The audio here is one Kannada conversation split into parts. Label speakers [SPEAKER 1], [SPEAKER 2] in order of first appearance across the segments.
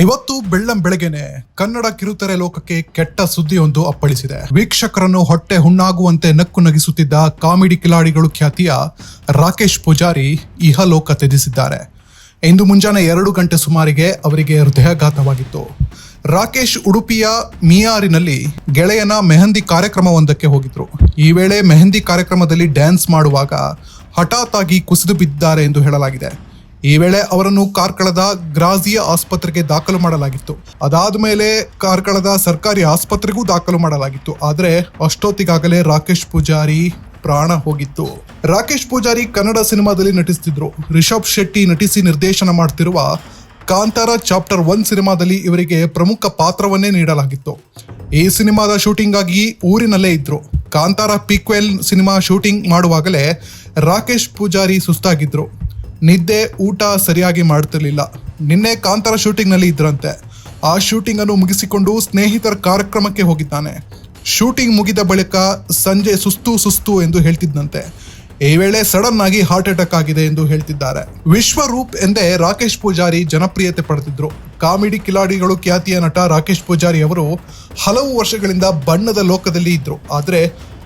[SPEAKER 1] ಇವತ್ತು ಬೆಳ್ಳಂ ಬೆಳಗ್ಗೆನೆ ಕನ್ನಡ ಕಿರುತೆರೆ ಲೋಕಕ್ಕೆ ಕೆಟ್ಟ ಸುದ್ದಿಯೊಂದು ಅಪ್ಪಳಿಸಿದೆ. ವೀಕ್ಷಕರನ್ನು ಹೊಟ್ಟೆ ಹುಣ್ಣಾಗುವಂತೆ ನಕ್ಕು ನಗಿಸುತ್ತಿದ್ದ ಕಾಮಿಡಿ ಕಿಲಾಡಿಗಳು ಖ್ಯಾತಿಯ ರಾಕೇಶ್ ಪೂಜಾರಿ ಇಹಲೋಕ ತ್ಯಜಿಸಿದ್ದಾರೆ. ಇಂದು ಮುಂಜಾನೆ ಎರಡು ಗಂಟೆ ಸುಮಾರಿಗೆ ಅವರಿಗೆ ಹೃದಯಾಘಾತವಾಗಿತ್ತು. ರಾಕೇಶ್ ಉಡುಪಿಯ ಮಿಯಾರಿನಲ್ಲಿ ಗೆಳೆಯನ ಮೆಹಂದಿ ಕಾರ್ಯಕ್ರಮವೊಂದಕ್ಕೆ ಹೋಗಿದ್ರು. ಈ ವೇಳೆ ಮೆಹಂದಿ ಕಾರ್ಯಕ್ರಮದಲ್ಲಿ ಡ್ಯಾನ್ಸ್ ಮಾಡುವಾಗ ಹಠಾತ್ ಆಗಿ ಕುಸಿದು ಬಿದ್ದಾರೆ ಎಂದು ಹೇಳಲಾಗಿದೆ. ಈ ವೇಳೆ ಅವರನ್ನು ಕಾರ್ಕಳದ ಗ್ರಾಜಿಯ ಆಸ್ಪತ್ರೆಗೆ ದಾಖಲು ಮಾಡಲಾಗಿತ್ತು. ಅದಾದ ಮೇಲೆ ಕಾರ್ಕಳದ ಸರ್ಕಾರಿ ಆಸ್ಪತ್ರೆಗೂ ದಾಖಲು ಮಾಡಲಾಗಿತ್ತು. ಆದರೆ ಅಷ್ಟೊತ್ತಿಗಾಗಲೇ ರಾಕೇಶ್ ಪೂಜಾರಿ ಪ್ರಾಣ ಹೋಗಿತ್ತು. ರಾಕೇಶ್ ಪೂಜಾರಿ ಕನ್ನಡ ಸಿನಿಮಾದಲ್ಲಿ ನಟಿಸುತ್ತಿದ್ರು ರಿಷಬ್ ಶೆಟ್ಟಿ ನಟಿಸಿ ನಿರ್ದೇಶನ ಮಾಡ್ತಿರುವ ಕಾಂತಾರ ಚಾಪ್ಟರ್ ಒನ್ ಸಿನಿಮಾದಲ್ಲಿ ಇವರಿಗೆ ಪ್ರಮುಖ ಪಾತ್ರವನ್ನೇ ನೀಡಲಾಗಿತ್ತು. ಈ ಸಿನಿಮಾದ ಶೂಟಿಂಗ್ ಆಗಿ ಊರಿನಲ್ಲೇ ಇದ್ರು. ಕಾಂತಾರ ಪೀಕ್ವೆಲ್ ಸಿನಿಮಾ ಶೂಟಿಂಗ್ ಮಾಡುವಾಗಲೇ ರಾಕೇಶ್ ಪೂಜಾರಿ ಸುಸ್ತಾಗಿದ್ರು. ನಿದ್ದೆ ಊಟ ಸರಿಯಾಗಿ ಮಾಡ್ತಿರ್ಲಿಲ್ಲ. ನಿನ್ನೆ ಕಾಂತಾರ ಶೂಟಿಂಗ್ನಲ್ಲಿ ಇದ್ರಂತೆ. ಆ ಶೂಟಿಂಗ್ ಅನ್ನು ಮುಗಿಸಿಕೊಂಡು ಸ್ನೇಹಿತರ ಕಾರ್ಯಕ್ರಮಕ್ಕೆ ಹೋಗಿದ್ದಾನೆ. ಶೂಟಿಂಗ್ ಮುಗಿದ ಬಳಿಕ ಸಂಜೆ ಸುಸ್ತು ಸುಸ್ತು ಎಂದು ಹೇಳ್ತಿದ್ದಂತೆ ಈ ವೇಳೆ ಸಡನ್ ಆಗಿ ಹಾರ್ಟ್ ಅಟ್ಯಾಕ್ ಆಗಿದೆ ಎಂದು ಹೇಳ್ತಿದ್ದಾರೆ. ವಿಶ್ವರೂಪ್ ಎಂದೇ ರಾಕೇಶ್ ಪೂಜಾರಿ ಜನಪ್ರಿಯತೆ ಪಡೆದಿದ್ರು. ಕಾಮಿಡಿ ಕಿಲಾಡಿಗಳು ಖ್ಯಾತಿಯ ನಟ ರಾಕೇಶ್ ಪೂಜಾರಿ ಅವರು ಹಲವು ವರ್ಷಗಳಿಂದ ಬಣ್ಣದ ಲೋಕದಲ್ಲಿ ಇದ್ರು. ಆದ್ರೆ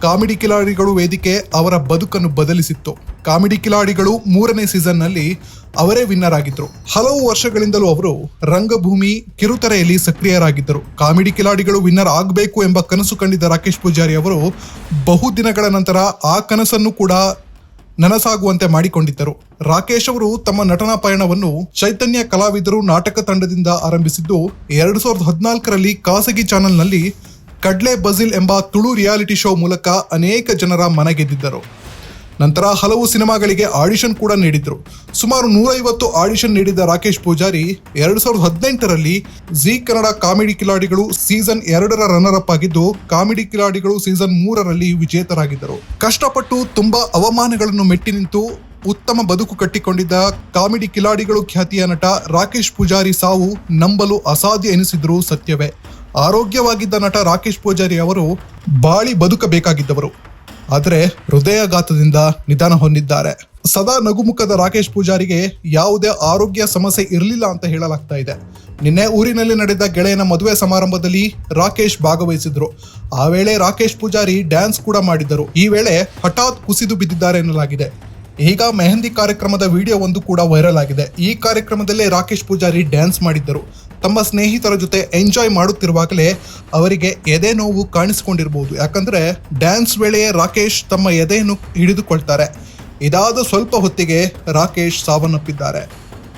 [SPEAKER 1] ಕಾಮಿಡಿ ಕಿಲಾಡಿಗಳು ವೇದಿಕೆ ಅವರ ಬದುಕನ್ನು ಬದಲಿಸಿತ್ತು. ಕಾಮಿಡಿ ಕಿಲಾಡಿಗಳು ಮೂರನೇ ಸೀಸನ್ನಲ್ಲಿ ಅವರೇ ವಿನ್ನರ್ ಆಗಿದ್ರು. ಹಲವು ವರ್ಷಗಳಿಂದಲೂ ಅವರು ರಂಗಭೂಮಿ, ಕಿರುತೆರೆಯಲ್ಲಿ ಸಕ್ರಿಯರಾಗಿದ್ದರು. ಕಾಮಿಡಿ ಕಿಲಾಡಿಗಳು ವಿನ್ನರ್ ಆಗಬೇಕು ಎಂಬ ಕನಸು ಕಂಡಿದ್ದ ರಾಕೇಶ್ ಪೂಜಾರಿ ಅವರು ಬಹುದಿನಗಳ ನಂತರ ಆ ಕನಸನ್ನು ಕೂಡ ನನಸಾಗುವಂತೆ ಮಾಡಿಕೊಂಡಿದ್ದರು. ರಾಕೇಶ್ ಅವರು ತಮ್ಮ ನಟನಾ ಪಯಣವನ್ನು ಚೈತನ್ಯ ಕಲಾವಿದರು ನಾಟಕ ತಂಡದಿಂದ ಆರಂಭಿಸಿದ್ದು ಎರಡು ಸಾವಿರದ ಹದಿನಾಲ್ಕರಲ್ಲಿ ಖಾಸಗಿ ಚಾನೆಲ್ನಲ್ಲಿ ಕಡ್ಲೆ ಬಜಿಲ್ ಎಂಬ ತುಳು ರಿಯಾಲಿಟಿ ಶೋ ಮೂಲಕ ಅನೇಕ ಜನರ ಮನ ಗೆದ್ದಿದ್ದರು ನಂತರ ಹಲವು ಸಿನಿಮಾಗಳಿಗೆ ಆಡಿಷನ್ ಕೂಡ ನೀಡಿದ್ರು. ಸುಮಾರು ನೂರೈವತ್ತು ಆಡಿಷನ್ ನೀಡಿದ ರಾಕೇಶ್ ಪೂಜಾರಿ ಎರಡು ಸಾವಿರದ ಹದಿನೆಂಟರಲ್ಲಿ ಜಿ ಕನ್ನಡ ಕಾಮಿಡಿ ಕಿಲಾಡಿಗಳು ಸೀಸನ್ ಎರಡರ ರನ್ನರ್ ಅಪ್ ಆಗಿದ್ದು, ಕಾಮಿಡಿ ಕಿಲಾಡಿಗಳು ಸೀಸನ್ ಮೂರರಲ್ಲಿ ವಿಜೇತರಾಗಿದ್ದರು. ಕಷ್ಟಪಟ್ಟು ತುಂಬಾ ಅವಮಾನಗಳನ್ನು ಮೆಟ್ಟಿ ನಿಂತು ಉತ್ತಮ ಬದುಕು ಕಟ್ಟಿಕೊಂಡಿದ್ದ ಕಾಮಿಡಿ ಕಿಲಾಡಿಗಳು ಖ್ಯಾತಿಯ ನಟ ರಾಕೇಶ್ ಪೂಜಾರಿ ಸಾವು ನಂಬಲು ಅಸಾಧ್ಯ ಎನಿಸಿದ್ರು ಸತ್ಯವೇ. ಆರೋಗ್ಯವಾಗಿದ್ದ ನಟ ರಾಕೇಶ್ ಪೂಜಾರಿ ಅವರು ಬಾಳಿ ಬದುಕಬೇಕಾಗಿದ್ದವರು. ಆದರೆ ಹೃದಯಾಘಾತದಿಂದ ನಿಧನ ಹೊಂದಿದ್ದಾರೆ. ಸದಾ ನಗುಮುಖದ ರಾಕೇಶ್ ಪೂಜಾರಿಗೆ ಯಾವುದೇ ಆರೋಗ್ಯ ಸಮಸ್ಯೆ ಇರಲಿಲ್ಲ ಅಂತ ಹೇಳಲಾಗ್ತಾ ಇದೆ. ನಿನ್ನೆ ಊರಿನಲ್ಲಿ ನಡೆದ ಗೆಳೆಯನ ಮದುವೆ ಸಮಾರಂಭದಲ್ಲಿ ರಾಕೇಶ್ ಭಾಗವಹಿಸಿದ್ರು. ಆ ವೇಳೆ ರಾಕೇಶ್ ಪೂಜಾರಿ ಡ್ಯಾನ್ಸ್ ಕೂಡ ಮಾಡಿದ್ದರು. ಈ ವೇಳೆ ಹಠಾತ್ ಕುಸಿದು ಬಿದ್ದಿದ್ದಾರೆ ಎನ್ನಲಾಗಿದೆ. ಈಗ ಮೆಹಂದಿ ಕಾರ್ಯಕ್ರಮದ ವಿಡಿಯೋ ಒಂದು ಕೂಡ ವೈರಲ್ ಆಗಿದೆ. ಈ ಕಾರ್ಯಕ್ರಮದಲ್ಲೇ ರಾಕೇಶ್ ಪೂಜಾರಿ ಡ್ಯಾನ್ಸ್ ಮಾಡಿದ್ದರು. ತಮ್ಮ ಸ್ನೇಹಿತರ ಜೊತೆ ಎಂಜಾಯ್ ಮಾಡುತ್ತಿರುವಾಗಲೇ ಅವರಿಗೆ ಎದೆ ನೋವು ಕಾಣಿಸಿಕೊಂಡಿರಬಹುದು ಯಾಕಂದ್ರೆ ಡ್ಯಾನ್ಸ್ ವೇಳೆಯೇ ರಾಕೇಶ್ ತಮ್ಮ ಎದೆಯನ್ನು ಹಿಡಿದುಕೊಳ್ತಾರೆ. ಇದಾದ ಸ್ವಲ್ಪ ಹೊತ್ತಿಗೆ ರಾಕೇಶ್ ಸಾವನ್ನಪ್ಪಿದ್ದಾರೆ.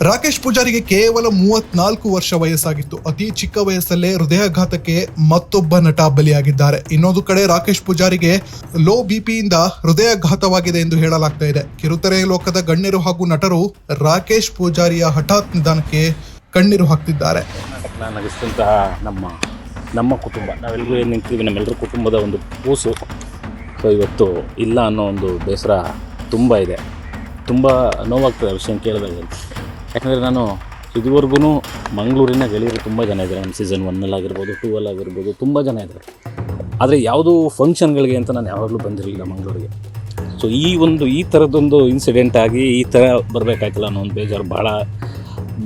[SPEAKER 1] ರಾಕೇಶ್ ಪೂಜಾರಿಗೆ ಕೇವಲ ಮೂವತ್ನಾಲ್ಕು ವರ್ಷ ವಯಸ್ಸಾಗಿತ್ತು. ಅತಿ ಚಿಕ್ಕ ವಯಸ್ಸಲ್ಲೇ ಹೃದಯಾಘಾತಕ್ಕೆ ಮತ್ತೊಬ್ಬ ನಟ ಬಲಿಯಾಗಿದ್ದಾರೆ. ಇನ್ನೊಂದು ಕಡೆ ರಾಕೇಶ್ ಪೂಜಾರಿಗೆ ಲೋ ಬಿಪಿಯಿಂದ ಹೃದಯಾಘಾತವಾಗಿದೆ ಎಂದು ಹೇಳಲಾಗ್ತಾ ಇದೆ. ಕಿರುತೆರೆ ಲೋಕದ ಗಣ್ಯರು ಹಾಗೂ ನಟರು ರಾಕೇಶ್ ಪೂಜಾರಿಯ ಹಠಾತ್ ನಿಧಾನಕ್ಕೆ ಕಣ್ಣೀರು ಹಾಕ್ತಿದ್ದಾರೆ.
[SPEAKER 2] ನಗಿಸಿದಂತಹ ನಮ್ಮ ನಮ್ಮ ಕುಟುಂಬ. ನಾವೆಲ್ಲರೂ ಏನು ನಿಂತೀವಿ ನಮ್ಮೆಲ್ಲರ ಕುಟುಂಬದ ಒಂದು ಕೂಸು. ಸೊ ಇವತ್ತು ಇಲ್ಲ ಅನ್ನೋ ಒಂದು ಬೇಸರ ತುಂಬ ಇದೆ. ತುಂಬ ನೋವಾಗ್ತದೆ ವಿಷಯ ಕೇಳಿದಾಗ. ಯಾಕಂದರೆ ನಾನು ಇದುವರೆಗೂ ಮಂಗಳೂರಿನ ಗೆಳೆಯರು ತುಂಬ ಜನ ಇದ್ದಾರೆ. ನಮ್ಮ ಸೀಸನ್ ಒನ್ನಲ್ಲಾಗಿರ್ಬೋದು ಟೂ ಆಗಿರ್ಬೋದು ತುಂಬ ಜನ ಇದ್ದಾರೆ. ಆದರೆ ಯಾವುದೂ ಫಂಕ್ಷನ್ಗಳಿಗೆ ಅಂತ ನಾನು ಯಾವಾಗಲೂ ಬಂದಿರಲಿಲ್ಲ ಮಂಗಳೂರಿಗೆ. ಸೊ ಈ ಒಂದು, ಈ ಥರದ್ದೊಂದು ಇನ್ಸಿಡೆಂಟ್ ಆಗಿ ಈ ಥರ ಬರಬೇಕಾಯ್ತಲ್ಲ ಅನ್ನೋ ಒಂದು ಬೇಜಾರು ಭಾಳ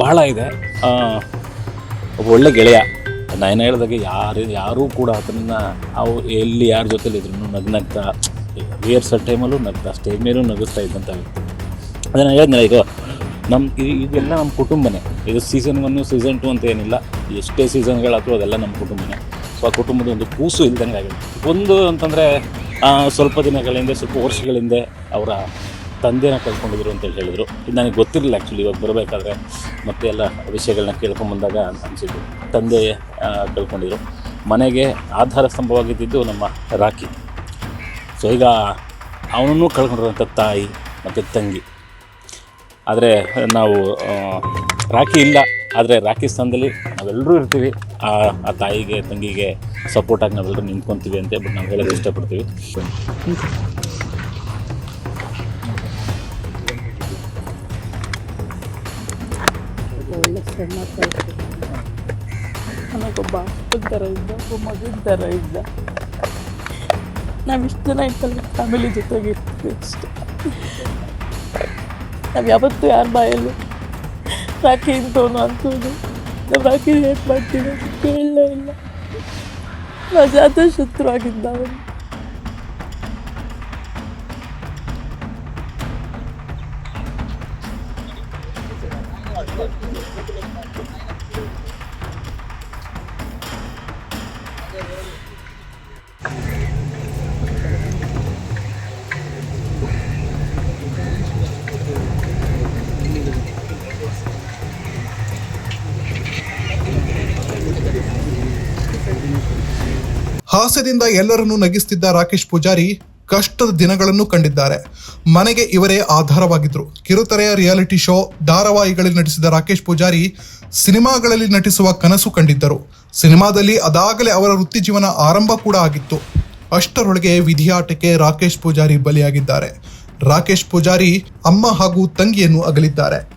[SPEAKER 2] ಭಾಳ ಇದೆ. ಒಬ್ಬ ಒಳ್ಳೆ ಗೆಳೆಯ. ನಾನು ಹೇಳಿದಾಗೆ ಯಾರು ಯಾರೂ ಕೂಡ ಅದನ್ನು ಅವು ಎಲ್ಲಿ ಯಾರ ಜೊತೆಲಿ ಇದ್ರು ನಗ್ನಗ್ತಾ ರಿಹರ್ಸಲ್ ಟೈಮಲ್ಲೂ ನಗ್ತಾ ಸ್ಟೇಜ್ ಮೇಲೂ ನಗಿಸ್ತಾ ಇದ್ದಂಥ ವ್ಯಕ್ತಿ. ಅದೇ ನಾನು ಹೇಳಿದ್ನಲ್ಲ ಈಗ ನಮ್ಮ ಇದೆಲ್ಲ ನಮ್ಮ ಕುಟುಂಬನೇ. ಇದು ಸೀಸನ್ ಒನ್ನು ಸೀಸನ್ ಟು ಅಂತ ಏನಿಲ್ಲ. ಎಷ್ಟೇ ಸೀಸನ್ಗಳಾದರೂ ಅದೆಲ್ಲ ನಮ್ಮ ಕುಟುಂಬನೇ. ಸೊ ಆ ಕುಟುಂಬದ ಒಂದು ಕೂಸು ಇಲ್ದಂಗೆ ಆಗಿದೆ ಒಂದು ಅಂತಂದರೆ ಸ್ವಲ್ಪ ದಿನಗಳಿಂದ, ಸ್ವಲ್ಪ ವರ್ಷಗಳ ಹಿಂದೆ ಅವರ ತಂದೆನ ಕಳ್ಕೊಂಡಿದ್ರು ಅಂತ ಹೇಳಿದರು. ಇದು ನನಗೆ ಗೊತ್ತಿರಲಿಲ್ಲ ಆ್ಯಕ್ಚುಲಿ ಇವಾಗ ಬರಬೇಕಾದ್ರೆ ಮತ್ತೆ ಎಲ್ಲ ವಿಷಯಗಳನ್ನ ಕೇಳ್ಕೊಂಬಂದಾಗ ಅನಿಸಿದ್ದು. ತಂದೆ ಕಳ್ಕೊಂಡಿದ್ರು. ಮನೆಗೆ ಆಧಾರ ಸ್ತಂಭವಾಗಿದ್ದಿದ್ದು ನಮ್ಮ ರಾಖಿ. ಸೊ ಈಗ ಅವನನ್ನು ಕಳ್ಕೊಂಡಿರುವಂಥ ತಾಯಿ ಮತ್ತು ತಂಗಿ. ಆದರೆ ನಾವು ರಾಖಿ ಇಲ್ಲ. ಆದರೆ ರಾಖಿ ಸ್ಥಾನದಲ್ಲಿ ನಾವೆಲ್ಲರೂ ಇರ್ತೀವಿ. ಆ ಆ ತಾಯಿಗೆ, ತಂಗಿಗೆ ಸಪೋರ್ಟಾಗಿ ನಾವೆಲ್ಲರೂ ನಿಂತ್ಕೊತೀವಿ ಅಂತ ಬಟ್ ನಾವು ಹೇಳೋದು ಇಷ್ಟಪಡ್ತೀವಿ.
[SPEAKER 3] ಇರ್ತೀನಿ ನನಗೊಬ್ಬ ಅಪ್ಪನ ಥರ ಇದ್ದ ಒಬ್ಬ ಮಗನ ಥರ ಇದ್ದ ನಾವು ಇಷ್ಟು ಜನ ಇತ್ತಲ್ಲ ಫ್ಯಾಮಿಲಿ ಜೊತೆಗೆ ಇರ್ತೀವಿ ನಾವು ಯಾವತ್ತೂ ಯಾರ ಬಾಯಲ್ಲ ರಾಖಿ ಇಂಥವನು ಅಂಥದ್ದು. ನಾವು ರಾಖಿ ಹೇಗೆ ಮಾಡ್ತೀವಿ ಕೇಳಲೇ ಇಲ್ಲ. ನಾ ಜಾತ ಶತ್ರು ಆಗಿದ್ದ ಅವನು
[SPEAKER 1] ಹಾಸ್ಯದಿಂದ ಎಲ್ಲರನ್ನೂ ನಗಿಸ್ತಿದ್ದ ರಾಕೇಶ್ ಪೂಜಾರಿ ಕಷ್ಟದ ದಿನಗಳನ್ನು ಕಂಡಿದ್ದಾರೆ. ಮನೆಗೆ ಇವರೇ ಆಧಾರವಾಗಿದ್ದರು. ಕಿರುತೆರೆಯ ರಿಯಾಲಿಟಿ ಶೋ ಧಾರಾವಾಹಿಗಳಲ್ಲಿ ನಟಿಸಿದ ರಾಕೇಶ್ ಪೂಜಾರಿ ಸಿನಿಮಾಗಳಲ್ಲಿ ನಟಿಸುವ ಕನಸು ಕಂಡಿದ್ದರು. ಸಿನಿಮಾದಲ್ಲಿ ಅದಾಗಲೇ ಅವರ ವೃತ್ತಿ ಜೀವನ ಆರಂಭ ಕೂಡ ಆಗಿತ್ತು. ಅಷ್ಟರೊಳಗೆ ವಿಧಿಯಾಟಕ್ಕೆ ರಾಕೇಶ್ ಪೂಜಾರಿ ಬಲಿಯಾಗಿದ್ದಾರೆ. ರಾಕೇಶ್ ಪೂಜಾರಿ ಅಮ್ಮ ಹಾಗೂ ತಂಗಿಯನ್ನು ಅಗಲಿದ್ದಾರೆ.